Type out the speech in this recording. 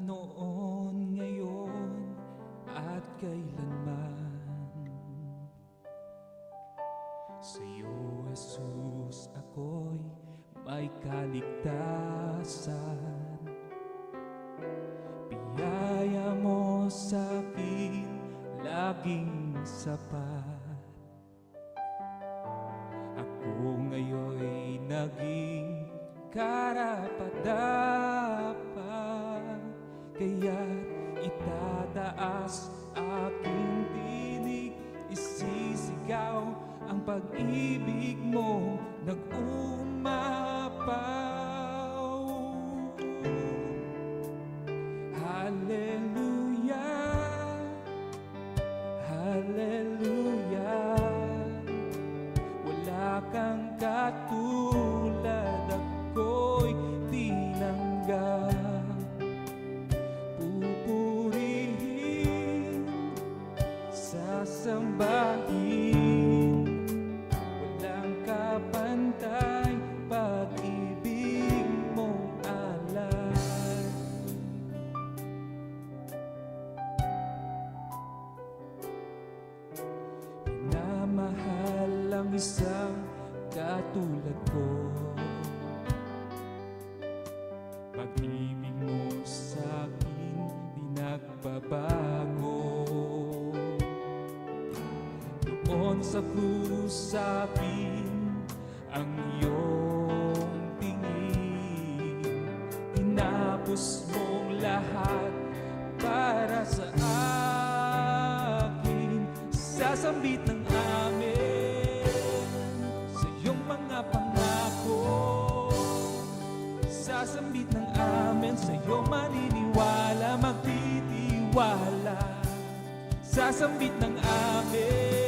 noon, ngayon, at kailanman. Sa iyo, Jesus, ako'y may kaligtasan. Biyaya mo sa akin, laging sapat. Ako ngayon'y naging karapat-dapat Kaya itataas aking tinig. Isisigaw ang pag-ibig mo sasambahin Walang kapantay, pag-ibig mong alay. Pinamahal ang isang katulad ko. Pag-ibig Doon sa krus akin ang iyong tingin. Tinapos mong lahat para sa akin. Sasambit ng amin sa iyong mga pangako. Sasambit ng amin sa iyong maniniwala Magtitiwala. Sasambit ng amin